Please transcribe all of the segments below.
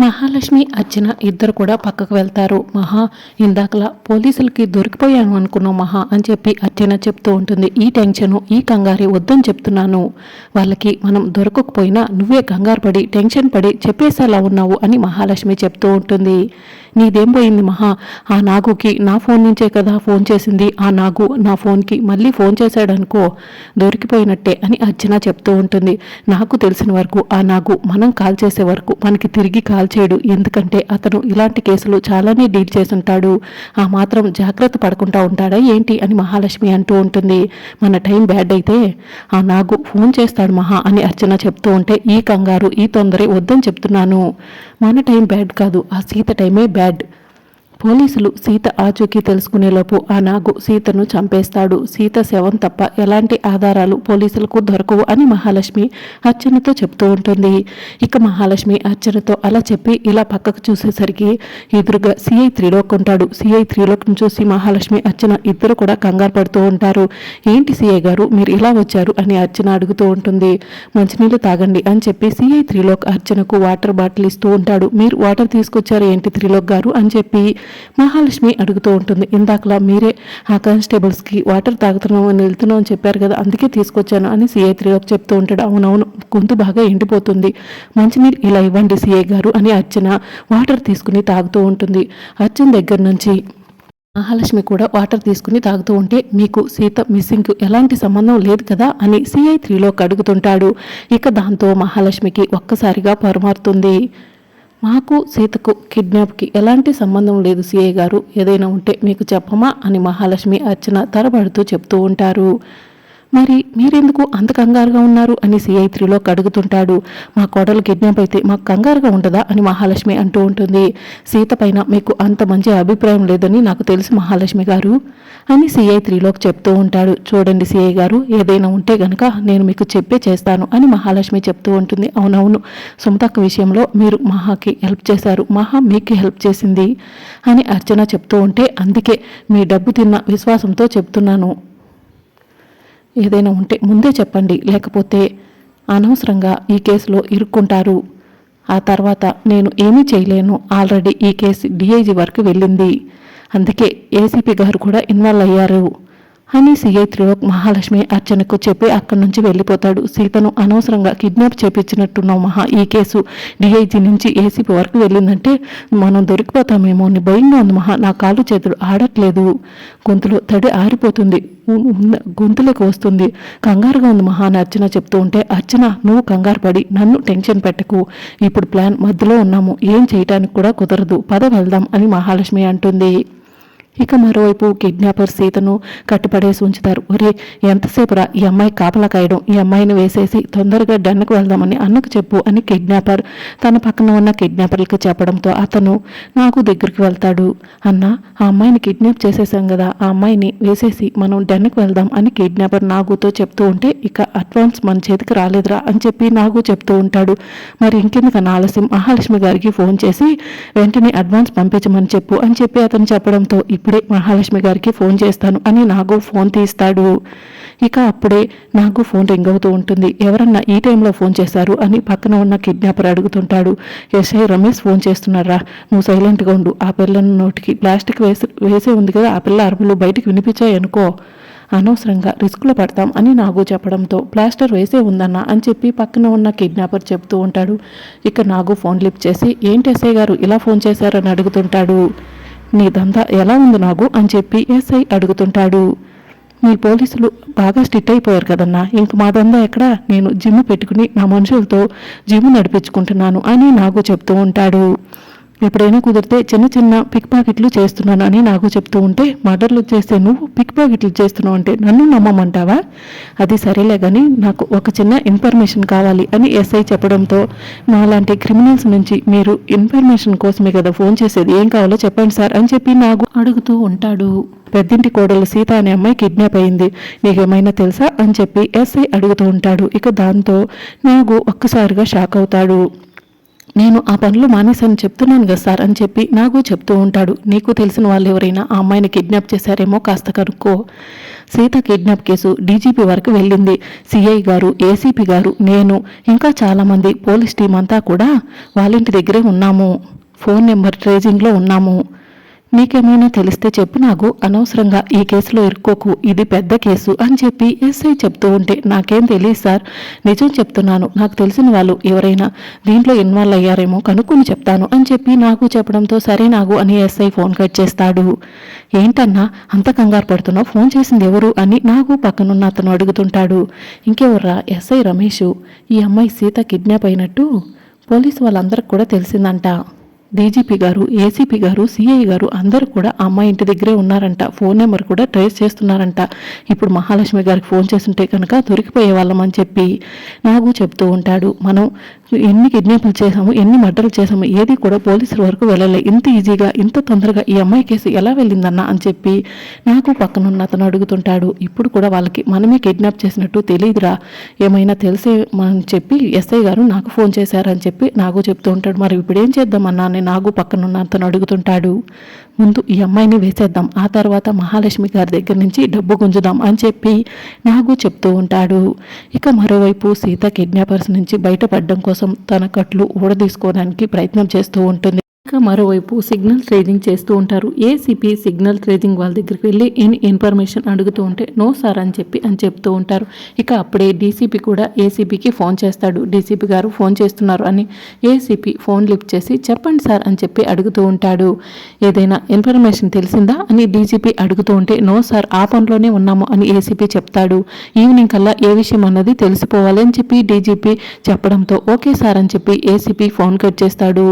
మహాలక్ష్మి అర్చన ఇద్దరు కూడా పక్కకు వెళ్తారు. మహా ఇందాకలా పోలీసులకి దొరికిపోయాను అనుకున్నాం మహా అని చెప్పి అర్చన చెప్తూ ఉంటుంది. ఈ టెన్షను ఈ కంగారే వద్దని చెప్తున్నాను. వాళ్ళకి మనం దొరకకపోయినా నువ్వే కంగారు పడి టెన్షన్ పడి చెప్పేసేలా ఉన్నావు అని మహాలక్ష్మి చెప్తూ ఉంటుంది. నీదేం పోయింది మహా? ఆ నాగుకి నా ఫోన్ నుంచే కదా ఫోన్ చేసింది. ఆ నాగు నా ఫోన్కి మళ్ళీ ఫోన్ చేశాడనుకో దొరికిపోయినట్టే అని అర్చన చెప్తూ ఉంటుంది. నాకు తెలిసిన వరకు ఆ నాగు మనం కాల్ చేసే వరకు మనకి తిరిగి కాల్ చేయడు. ఎందుకంటే అతను ఇలాంటి కేసులు చాలానే డీల్ చేసుంటాడు ఆ మాత్రం జాగ్రత్త పడకుండా ఉంటాడా ఏంటి అని మహాలక్ష్మి అంటూ ఉంటుంది. మన టైం బ్యాడ్ అయితే ఆ నాగు ఫోన్ చేస్తాడు మహా అని అర్చన చెప్తూ ఉంటే ఈ కంగారు ఈ తొందరే వద్దని చెప్తున్నాను. మన టైం బ్యాడ్ కాదు ఆ సీత టైమే బ్యాడ్. పోలీసులు సీత ఆచూకీ తెలుసుకునేలోపు ఆ నాగు సీతను చంపేస్తాడు. సీత శవం తప్ప ఎలాంటి ఆధారాలు పోలీసులకు దొరకవు అని మహాలక్ష్మి అర్చనతో చెప్తూ ఉంటుంది. ఇక మహాలక్ష్మి అర్చనతో అలా చెప్పి ఇలా పక్కకు చూసేసరికి ఎదురుగా సిఐ త్రిలోక్ ఉంటాడు. సిఐ త్రీలోక్ను చూసి మహాలక్ష్మి అర్చన ఇద్దరు కూడా కంగారు పడుతూ ఉంటారు. ఏంటి సిఐ గారు మీరు ఇలా వచ్చారు? అని అర్చన అడుగుతూ ఉంటుంది. మంచినీళ్ళు తాగండి అని చెప్పి సిఐ త్రిలోక్ అర్చనకు వాటర్ బాటిల్ ఇస్తూ ఉంటాడు. మీరు వాటర్ తీసుకొచ్చారు ఏంటి త్రిలోక్ గారు? అని చెప్పి మహాలక్ష్మి అడుగుతూ ఉంటుంది ఇందాకలా మీరే ఆ కానిస్టేబుల్స్కి వాటర్ తాగుతున్నాం అని వెళ్తున్నాం అని చెప్పారు కదా అందుకే తీసుకొచ్చాను అని సిఐ త్రిలోక్ చెప్తూ ఉంటాడు. అవునవును గొంతు బాగా ఎండిపోతుంది. మంచినీళ్ళు ఇలా ఇవ్వండి సిఐ గారు అని అర్చన వాటర్ తీసుకుని తాగుతూ ఉంటుంది. అర్చన దగ్గర నుంచి మహాలక్ష్మి కూడా వాటర్ తీసుకుని తాగుతూ ఉంటే మీకు సీత మిస్సింగ్కు ఎలాంటి సంబంధం లేదు కదా అని సిఐ త్రీలోకి అడుగుతుంటాడు. ఇక దాంతో మహాలక్ష్మికి ఒక్కసారిగా పరుమారుతుంది. మాకు సీతకు కిడ్నాప్కి ఎలాంటి సంబంధం లేదు సిఐ గారు. ఏదైనా ఉంటే మీకు చెప్పమా అని మహాలక్ష్మి అర్చన తరబడుతూ చెప్తూ ఉంటారు. మరి మీరెందుకు అంత కంగారుగా ఉన్నారు అని సిఐ త్రీలో అడుగుతుంటాడు మా కోడలు కిడ్నాప్ అయితే మాకు కంగారుగా ఉండదా అని మహాలక్ష్మి అంటూ ఉంటుంది. సీత పైన మీకు అంత మంచి అభిప్రాయం లేదని నాకు తెలుసు మహాలక్ష్మి గారు అని సిఐ త్రీలోకి చెప్తూ ఉంటాడు. చూడండి సిఐ గారు ఏదైనా ఉంటే గనక నేను మీకు చెప్పే చేస్తాను అని మహాలక్ష్మి చెప్తూ ఉంటుంది. అవునవును సుమతక్క విషయంలో మీరు మహాకి హెల్ప్ చేశారు. మహా మీకు హెల్ప్ చేసింది అని అర్చన చెప్తూ ఉంటే అందుకే మీ డబ్బు తిన్న విశ్వాసంతో చెప్తున్నాను. ఏదైనా ఉంటే ముందే చెప్పండి. లేకపోతే అనవసరంగా ఈ కేసులో ఇరుక్కుంటారు. ఆ తర్వాత నేను ఏమీ చేయలేను. ఆల్రెడీ ఈ కేసు డిఐజీ వరకు వెళ్ళింది. అందుకే ఏసీపీ గారు కూడా ఇన్వాల్వ్ అయ్యారు. అని సిఐ త్రిలోక్ మహాలక్ష్మి అర్చనకు చెప్పి అక్కడి నుంచి వెళ్ళిపోతాడు. సీతను అనవసరంగా కిడ్నాప్ చేపించినట్టున్నావు మహా ఈ కేసు. డిఐజీ నుంచి ఏసీపీ వరకు వెళ్ళిందంటే మనం దొరికిపోతామేమో అని భయంగా ఉంది మహా. నా కాళ్ళు చేతులు ఆడట్లేదు. గొంతులో తడి ఆరిపోతుంది. గొంతులకు వస్తుంది. కంగారుగా ఉంది మహా అని అర్చన చెప్తూ ఉంటే అర్చన నువ్వు కంగారు పడి నన్ను టెన్షన్ పెట్టకు. ఇప్పుడు ప్లాన్ మధ్యలో ఉన్నాము. ఏం చేయటానికి కూడా కుదరదు. పద వెళ్దాం అని మహాలక్ష్మి అంటుంది. ఇక మరోవైపు కిడ్నాపర్ సీతను కట్టుపడేసి ఉంచుతారు. ఒరే ఎంతసేపు రా ఈ అమ్మాయి కాపలా కాయడం? ఈ అమ్మాయిని వేసేసి తొందరగా డన్నుకు వెళ్దామని అన్నకు చెప్పు అని కిడ్నాపర్ తన పక్కన ఉన్న కిడ్నాపర్లకు చెప్పడంతో అతను నాకు దగ్గరికి వెళ్తాడు. అన్న ఆ అమ్మాయిని కిడ్నాప్ చేసేసాం కదా. ఆ అమ్మాయిని వేసేసి మనం డన్నుకు వెళ్దాం అని కిడ్నాపర్ నాగుతో చెప్తూ ఉంటే ఇక అడ్వాన్స్ మన చేతికి రాలేదురా అని చెప్పి నాగు చెప్తూ ఉంటాడు. మరి ఇంకెందుకన్నా ఆలస్యం? మహాలక్ష్మి గారికి ఫోన్ చేసి వెంటనే అడ్వాన్స్ పంపించమని చెప్పు అని చెప్పి అతను చెప్పడంతో ఇప్పుడే మహాలక్ష్మి గారికి ఫోన్ చేస్తాను అని నాగు ఫోన్ తీస్తాడు. ఇక అప్పుడే నాకు ఫోన్ రింగ్ అవుతూ ఉంటుంది. ఎవరన్నా ఈ టైంలో ఫోన్ చేశారు అని పక్కన ఉన్న కిడ్నాపర్ అడుగుతుంటాడు. ఎస్ఐ రమేష్ ఫోన్ చేస్తున్నారా? నువ్వు సైలెంట్గా ఉండు. ఆ పిల్లను నోటికి ప్లాస్టిక్ వేసి వేసే ఉంది కదా ఆ పిల్ల అరుపులు బయటికి వినిపించాయి అనుకో. అనవసరంగా రిస్క్లో పడతాం అని నాగు చెప్పడంతో ప్లాస్టర్ వేసే ఉందన్న అని చెప్పి పక్కన ఉన్న కిడ్నాపర్ చెప్తూ ఉంటాడు. ఇక నాగు ఫోన్ లిఫ్ట్ చేసి ఏంటి ఎస్ఐ గారు ఇలా ఫోన్ చేశారని అడుగుతుంటాడు. నీ దందా ఎలా ఉంది నాగు? అని చెప్పి ఎస్ఐ అడుగుతుంటాడు. మీ పోలీసులు బాగా స్ట్రిక్ట్ అయిపోయారు కదన్నా. ఇంక మా దందా ఎక్కడ? నేను జిమ్ పెట్టుకుని నా మనుషులతో జిమ్ నడిపించుకుంటున్నాను అని నాకు చెప్తూ ఉంటాడు. ఎప్పుడైనా కుదిరితే చిన్న చిన్న పిక్ పాకెట్లు చేస్తున్నాను అని నాకు చెప్తూ ఉంటే మర్డర్లు చేస్తే నువ్వు పిక్ పాకెట్లు చేస్తున్నావు అంటే నన్ను నమ్మమంటావా? అది సరేలే కానీ నాకు ఒక చిన్న ఇన్ఫర్మేషన్ కావాలి అని ఎస్ఐ చెప్పడంతో నాలాంటి క్రిమినల్స్ నుంచి మీరు ఇన్ఫర్మేషన్ కోసమే కదా ఫోన్ చేసేది. ఏం కావాలో చెప్పండి సార్ అని చెప్పి నాకు అడుగుతూ ఉంటాడు. పెద్దింటి కోడలు సీత అనే అమ్మాయి కిడ్నాప్ అయింది. నీకేమైనా తెలుసా? అని చెప్పి ఎస్ఐ అడుగుతూ ఉంటాడు. ఇక దాంతో నాగు ఒక్కసారిగా షాక్ అవుతాడు. నేను ఆ పనులు మానేశాను చెప్తున్నాను కదా సార్ అని చెప్పి నాకు చెప్తూ ఉంటాడు. నీకు తెలిసిన వాళ్ళు ఎవరైనా ఆ అమ్మాయిని కిడ్నాప్ చేశారేమో కాస్త కనుక్కో. సీత కిడ్నాప్ కేసు డీజీపీ వరకు వెళ్ళింది. సిఐ గారు ఏసీపీ గారు నేను ఇంకా చాలామంది పోలీస్ టీం అంతా కూడా వాళ్ళ ఇంటి దగ్గరే ఉన్నాము. ఫోన్ నెంబర్ ట్రేజింగ్లో ఉన్నాము. నీకేమైనా తెలిస్తే చెప్పు నాకు అనవసరంగా ఈ కేసులో ఇరుక్కోకు. ఇది పెద్ద కేసు అని చెప్పి ఎస్ఐ చెప్తూ ఉంటే నాకేం తెలియదు సార్. నిజం చెప్తున్నాను. నాకు తెలిసిన వాళ్ళు ఎవరైనా దీంట్లో ఇన్వాల్వ్ అయ్యారేమో కనుక్కొని చెప్తాను అని చెప్పి నాకు చెప్పడంతో సరే నాకు అని ఎస్ఐ ఫోన్ కట్ చేస్తాడు. ఏంటన్నా అంత కంగారు పడుతున్నావు? ఫోన్ చేసింది ఎవరు అని నాకు పక్కనున్న అతను అడుగుతుంటాడు. ఇంకెవర్రా? ఎస్ఐ రమేష్. ఈ అమ్మాయి సీత కిడ్నాప్ అయినట్టు పోలీసు వాళ్ళందరికి కూడా తెలిసిందంట. డీజీపీ గారు ఏసీపీ గారు సిఐ గారు అందరూ కూడా అమ్మాయి ఇంటి దగ్గరే ఉన్నారంట. ఫోన్ నెంబర్ కూడా ట్రేస్ చేస్తున్నారంట. ఇప్పుడు మహాలక్ష్మి గారికి ఫోన్ చేస్తుంటే కనుక దొరికిపోయే వాళ్ళం అని చెప్పి నాకు చెప్తూ ఉంటాడు. మనం ఎన్ని కిడ్నాపులు చేసాము ఎన్ని మర్డర్లు చేసాము ఏది కూడా పోలీసుల వరకు వెళ్ళలే. ఇంత ఈజీగా ఇంత తొందరగా ఈ అమ్మాయి కేసు ఎలా వెళ్ళిందన్న అని చెప్పి నాకు పక్కనున్న అతను అడుగుతుంటాడు. ఇప్పుడు కూడా వాళ్ళకి మనమే కిడ్నాప్ చేసినట్టు తెలియదురా ఏమైనా తెలిసే అని చెప్పి ఎస్ఐ గారు నాకు ఫోన్ చేశారని చెప్పి నాకు చెప్తూ ఉంటాడు. మరి ఇప్పుడు ఏం చేద్దామన్నా నాగు నాకు పక్కనున్న అతను అడుగుతుంటాడు ముందు ఈ అమ్మాయిని వేసేద్దాం ఆ తర్వాత మహాలక్ష్మి గారి దగ్గర నుంచి డబ్బు గుంజుదాం అని చెప్పి నాగు చెప్తూ ఉంటాడు. ఇక మరోవైపు సీత కిడ్నాపర్స్ నుంచి బయటపడడం కోసం తన కట్లు ఊడదీసుకోవడానికి ప్రయత్నం చేస్తూ ఉంటుంది. ఇక మరోవైపు సిగ్నల్ ట్రేడింగ్ చేస్తూ ఉంటారు. ఏసీపీ సిగ్నల్ ట్రేడింగ్ వాళ్ళ దగ్గరికి వెళ్ళి ఇన్ ఇన్ఫర్మేషన్ అడుగుతూ ఉంటే నో సార్ అని చెప్పి అని చెప్తూ ఉంటారు. ఇక అప్పుడే డీసీపీ కూడా ఏసీపీకి ఫోన్ చేస్తాడు. డీసీపీ గారు ఫోన్ చేస్తున్నారు అని ఏసీపీ ఫోన్ లిఫ్ట్ చేసి చెప్పండి సార్ అని చెప్పి అడుగుతూ ఉంటాడు. ఏదైనా ఇన్ఫర్మేషన్ తెలిసిందా? అని డీజీపీ అడుగుతూ ఉంటే నో సార్ ఆ పనిలోనే ఉన్నాము అని ఏసీపీ చెప్తాడు. ఈవినింగ్ కల్లా ఏ విషయం అన్నది తెలిసిపోవాలి అని చెప్పి డీజీపీ చెప్పడంతో ఓకే సార్ అని చెప్పి ఏసీపీ ఫోన్ కట్ చేస్తాడు.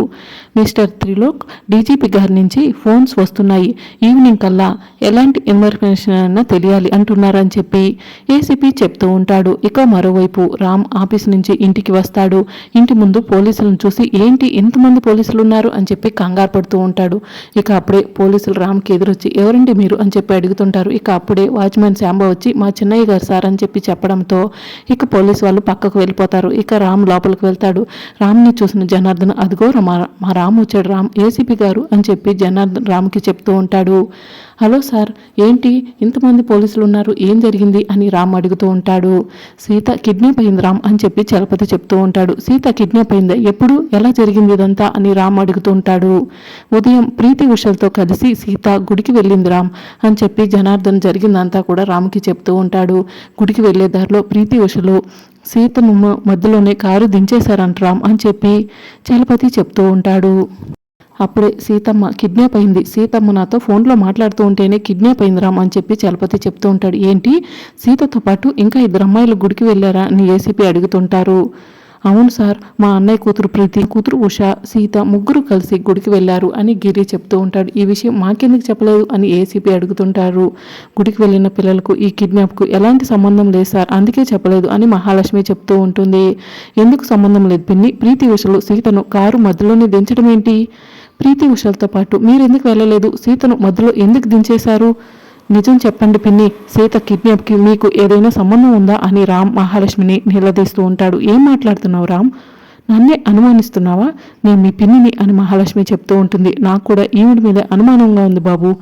మిస్టర్ త్రిలోక్ డీజీపీ గారి నుంచి ఫోన్స్ వస్తున్నాయి. ఈవినింగ్ కల్లా ఎలాంటి ఇన్ఫర్మేషన్ అయినా తెలియాలి అంటున్నారని చెప్పి ఏసీపీ చెప్తూ ఉంటాడు. ఇక మరోవైపు రామ్ ఆఫీస్ నుంచి ఇంటికి వస్తాడు. ఇంటి ముందు పోలీసులను చూసి ఏంటి ఎంతమంది పోలీసులు ఉన్నారు? అని చెప్పి కంగారు పడుతూ ఉంటాడు. ఇక అప్పుడే పోలీసులు రామ్కి ఎదురొచ్చి ఎవరండి మీరు? అని చెప్పి అడుగుతుంటారు. ఇక అప్పుడే వాచ్మెన్ శాంబ వచ్చి మా చిన్నయ్య గారు సార్ అని చెప్పి చెప్పడంతో ఇక పోలీసు వాళ్ళు పక్కకు వెళ్ళిపోతారు. ఇక రామ్ లోపలికి వెళ్తాడు. రామ్ని చూసిన జనార్దన్ అదిగో మా మా రామ్ వచ్చాడు రామ్ ఏసీపీ గారు అని చెప్పి జనార్దన్ రామ్కి చెప్తూ ఉంటాడు. హలో సార్ ఏంటి? ఇంతమంది పోలీసులు ఉన్నారు ఏం జరిగింది? అని రామ్ అడుగుతూ ఉంటాడు. సీత కిడ్నీ పోయింది రామ్ అని చెప్పి చలపతి చెప్తూ ఉంటాడు. సీత కిడ్నీ పోయిందా ఎప్పుడు? ఎలా జరిగింది ఇదంతా? అని రామ్ అడుగుతూ ఉంటాడు. ఉదయం ప్రీతి ఉషలతో కలిసి సీత గుడికి వెళ్ళింది రామ్ అని చెప్పి జనార్దన్ జరిగిందంతా కూడా రామ్కి చెప్తూ ఉంటాడు. గుడికి వెళ్ళే దారిలో ప్రీతి ఉషలు సీతను మధ్యలోనే కారు దించేశారంట రామ్ అని చెప్పి చలపతి చెప్తూ ఉంటాడు. అప్పుడే సీతమ్మ కిడ్నాప్ అయింది. సీతమ్మ నాతో ఫోన్లో మాట్లాడుతూ ఉంటేనే కిడ్నాప్ అయింది రామ్ అని చెప్పి చలపతి చెప్తూ ఉంటాడు. ఏంటి? సీతతో పాటు ఇంకా ఇద్దరు అమ్మాయిలు గుడికి వెళ్ళారా? అని ఏసీపీ అడుగుతుంటారు. అవును సార్ మా అన్నయ్య కూతురు ప్రీతి కూతురు ఉష సీత ముగ్గురు కలిసి గుడికి వెళ్ళారు అని గిరి చెప్తూ ఉంటాడు. ఈ విషయం మాకెందుకు చెప్పలేదు? అని ఏసీపీ అడుగుతుంటారు. గుడికి వెళ్ళిన పిల్లలకు ఈ కిడ్నాప్కు ఎలాంటి సంబంధం లేదు సార్ అందుకే చెప్పలేదు అని మహాలక్ష్మి చెప్తూ ఉంటుంది. ఎందుకు సంబంధం లేదు పిన్ని? ప్రీతి ఉషలు సీతను కారు మధ్యలోనే దించడం ఏంటి ప్రీతి ఉషలతో పాటు మీరెందుకు వెళ్ళలేదు? సీతను మధ్యలో ఎందుకు దించేశారు? నిజం చెప్పండి పిన్ని సీత కిడ్నాప్కి మీకు ఏదైనా సంబంధం ఉందా అని రామ్ మహాలక్ష్మిని నిలదీస్తూ ఉంటాడు. ఏం మాట్లాడుతున్నావు రామ్? నన్నే అనుమానిస్తున్నావా? నేను మీ పిన్నిని అని మహాలక్ష్మి చెప్తూ ఉంటుంది. నాకు కూడా ఈవిడి మీద అనుమానంగా ఉంది బాబు.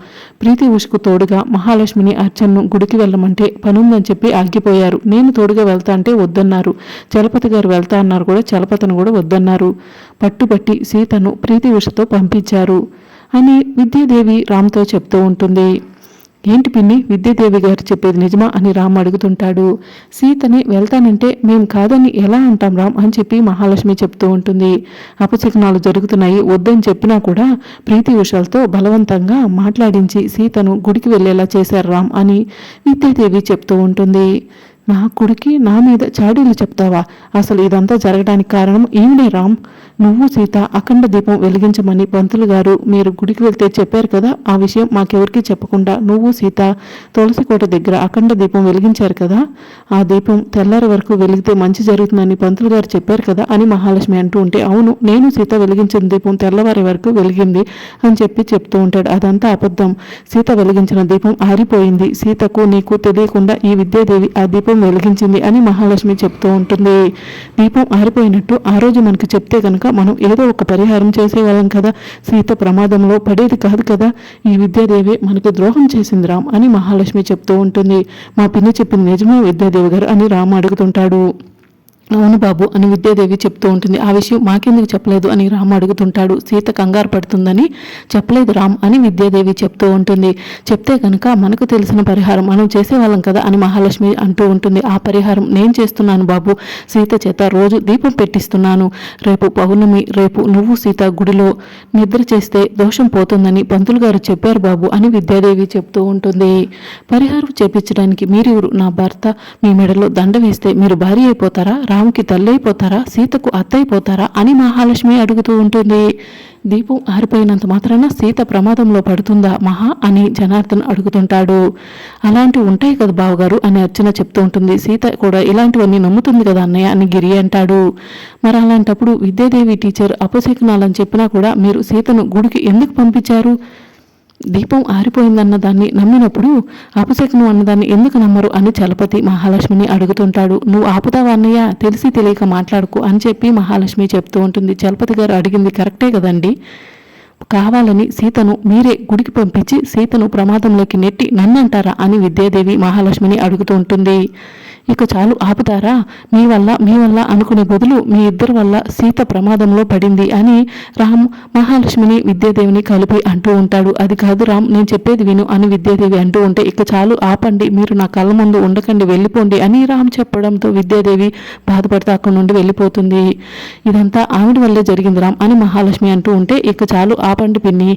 ప్రీతి ఉషకు తోడుగా మహాలక్ష్మిని అర్చన్ను గుడికి వెళ్ళమంటే పనుందని చెప్పి ఆగిపోయారు. నేను తోడుగా వెళ్తా అంటే వద్దన్నారు. చలపతి గారు వెళ్తా అన్నారు కూడా చలపతిని కూడా వద్దన్నారు. పట్టుబట్టి సీతను ప్రీతి ఉషతో పంపించారు. అని విద్యాదేవి రామ్తో చెప్తూ ఉంటుంది. ఏంటి పిన్ని? విద్యాదేవి గారు చెప్పేది నిజమా అని రామ్ అడుగుతుంటాడు. సీతని వెళ్తానంటే మేం కాదని ఎలా అంటాం రామ్ అని చెప్పి మహాలక్ష్మి చెప్తూ ఉంటుంది. అపశకనాలు జరుగుతున్నాయి వద్దని చెప్పినా కూడా ప్రీతి ఉషాలతో బలవంతంగా మాట్లాడించి సీతను గుడికి వెళ్ళేలా చేశారు రామ్ అని విద్యాదేవి చెప్తూ ఉంటుంది. నా కొడుకి నా మీద చాడీలు చెప్తావా? అసలు ఇదంతా జరగడానికి కారణం ఏమిటి రామ్. నువ్వు సీత అఖండ దీపం వెలిగించమని పంతులు గారు మీరు గుడికి వెళ్తే చెప్పారు కదా? ఆ విషయం మాకెవరికి చెప్పకుండా నువ్వు సీత తులసి కోట దగ్గర అఖండ దీపం వెలిగించారు కదా? ఆ దీపం తెల్లారి వరకు వెలిగితే మంచి జరుగుతుందని పంతులు గారు చెప్పారు కదా అని మహాలక్ష్మి అంటూ ఉంటే అవును నేను సీత వెలిగించిన దీపం తెల్లవారి వరకు వెలిగింది అని చెప్పి చెప్తూ ఉంటాడు. అదంతా అబద్ధం. సీత వెలిగించిన దీపం ఆరిపోయింది. సీతకు నీకు తెలియకుండా ఈ విద్యాదేవి ఆ దీపం దీపం వెలిగించింది అని మహాలక్ష్మి చెప్తూ ఉంటుంది. దీపం ఆరిపోయినట్టు ఆ రోజు మనకు చెప్తే కనుక మనం ఏదో ఒక పరిహారం చేసేవాళ్ళం కదా. సీత ప్రమాదంలో పడేది కాదు కదా. ఈ విద్యాదేవి మనకు ద్రోహం చేసింది రామ్ అని మహాలక్ష్మి చెప్తూ ఉంటుంది. మా పిన్ని చెప్పింది నిజమే విద్యాదేవి గారు అని రామ్ అడుగుతుంటాడు. అవును బాబు అని విద్యాదేవి చెప్తూ ఉంటుంది. ఆ విషయం మాకెందుకు చెప్పలేదు అని రామ్ అడుగుతుంటాడు. సీత కంగారు పడుతుందని చెప్పలేదు రామ్ అని విద్యాదేవి చెప్తూ ఉంటుంది. చెప్తే కనుక మనకు తెలిసిన పరిహారం మనం చేసేవాళ్ళం కదా అని మహాలక్ష్మి అంటూ ఉంటుంది. ఆ పరిహారం నేను చేస్తున్నాను బాబు. సీత చేత రోజు దీపం పెట్టిస్తున్నాను. రేపు పౌర్ణమి రేపు నువ్వు సీత గుడిలో నిద్ర చేస్తే దోషం పోతుందని పంతులు గారు చెప్పారు బాబు అని విద్యాదేవి చెప్తూ ఉంటుంది. పరిహారం చేపించడానికి మీరు నా భర్త. మీ మెడలో దండ వేస్తే మీరు భారీ అయిపోతారా? రాముకి తల్లి అయిపోతారా సీతకు అత్తైపోతారా? అని మహాలక్ష్మి అడుగుతూ ఉంటుంది. దీపం ఆరిపోయినంత మాత్రాన సీత ప్రమాదంలో పడుతుందా మహా అని జనార్దన్ అడుగుతుంటాడు. అలాంటివి ఉంటాయి కదా బావగారు అని అర్చన చెప్తూ ఉంటుంది. సీత కూడా ఇలాంటివన్నీ నమ్ముతుంది కదా అన్నయ్య అని గిరి అంటాడు. మరి అలాంటప్పుడు విద్యాదేవి టీచర్ అపశకునాలని చెప్పినా కూడా మీరు సీతను గుడికి ఎందుకు పంపించారు? దీపం ఆరిపోయిందన్న దాన్ని నమ్మినప్పుడు అపశకునం అన్నదాన్ని ఎందుకు నమ్మరు అని చలపతి మహాలక్ష్మిని అడుగుతుంటాడు. నువ్వు ఆపుతావా అన్నయ్య? తెలిసి తెలియక మాట్లాడుకో అని చెప్పి మహాలక్ష్మి చెప్తూ ఉంటుంది. చలపతి గారు అడిగింది కరెక్టే కదండి? కావాలని సీతను మీరే గుడికి పంపించి సీతను ప్రమాదంలోకి నెట్టి నన్నంటారా అని విద్యాదేవి మహాలక్ష్మిని అడుగుతూ ఉంటుంది. ఇక చాలు ఆపుతారా? మీ వల్ల మీ వల్ల అనుకునే బదులు మీ ఇద్దరి వల్ల సీత ప్రమాదంలో పడింది అని రామ్ మహాలక్ష్మిని విద్యాదేవిని కలిపి అంటూ ఉంటాడు. అది కాదు రామ్ నేను చెప్పేది విను అని విద్యాదేవి అంటూ ఉంటే ఇక చాలు ఆపండి మీరు నా కళ్ళ ముందు ఉండకండి వెళ్ళిపోండి అని రామ్ చెప్పడంతో విద్యాదేవి బాధపడుతూ అక్కడి నుండి వెళ్ళిపోతుంది. ఇదంతా ఆవిడ వల్లే జరిగింది రామ్ అని మహాలక్ష్మి అంటూ ఉంటే ఇక చాలు ఆపండి పిన్ని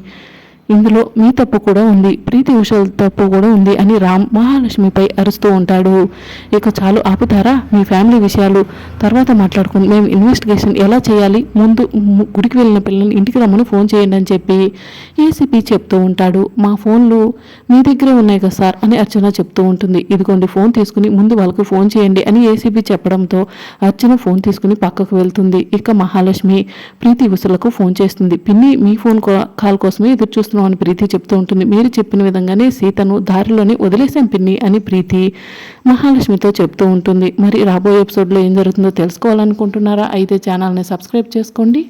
ఇందులో మీ తప్పు కూడా ఉంది ప్రీతి ఉషల్ తప్పు కూడా ఉంది అని రామ్ మహాలక్ష్మిపై అరుస్తూ ఉంటాడు. ఇక చాలు ఆపుతారా మీ ఫ్యామిలీ విషయాలు? తర్వాత మాట్లాడుకుని మేము ఇన్వెస్టిగేషన్ ఎలా చేయాలి? ముందు గుడికి వెళ్ళిన పిల్లల్ని ఇంటికి రమ్మని ఫోన్ చేయండి అని చెప్పి ఏసీపీ చెప్తూ ఉంటాడు. మా ఫోన్లు మీ దగ్గరే ఉన్నాయి కదా సార్ అని అర్చన చెప్తూ ఉంటుంది. ఇదిగోండి ఫోన్ తీసుకుని ముందు వాళ్ళకు ఫోన్ చేయండి అని ఏసీపీ చెప్పడంతో అర్చన ఫోన్ తీసుకుని పక్కకు వెళ్తుంది. ఇక మహాలక్ష్మి ప్రీతి ఉసలకు ఫోన్ చేస్తుంది. పిన్ని మీ ఫోన్ కో- కాల్ కోసమే ఎదురు చూస్తున్నాం అని ప్రీతి చెప్తూ ఉంటుంది మీరు చెప్పిన విధంగానే సీతను దారిలోనే వదిలేసాం పిన్ని అని ప్రీతి మహాలక్ష్మితో చెప్తూ ఉంటుంది. మరి రాబోయే ఎపిసోడ్లో ఏం జరుగుతుందో తెలుసుకోవాలనుకుంటున్నారా? అయితే ఛానల్ని సబ్స్క్రైబ్ చేసుకోండి.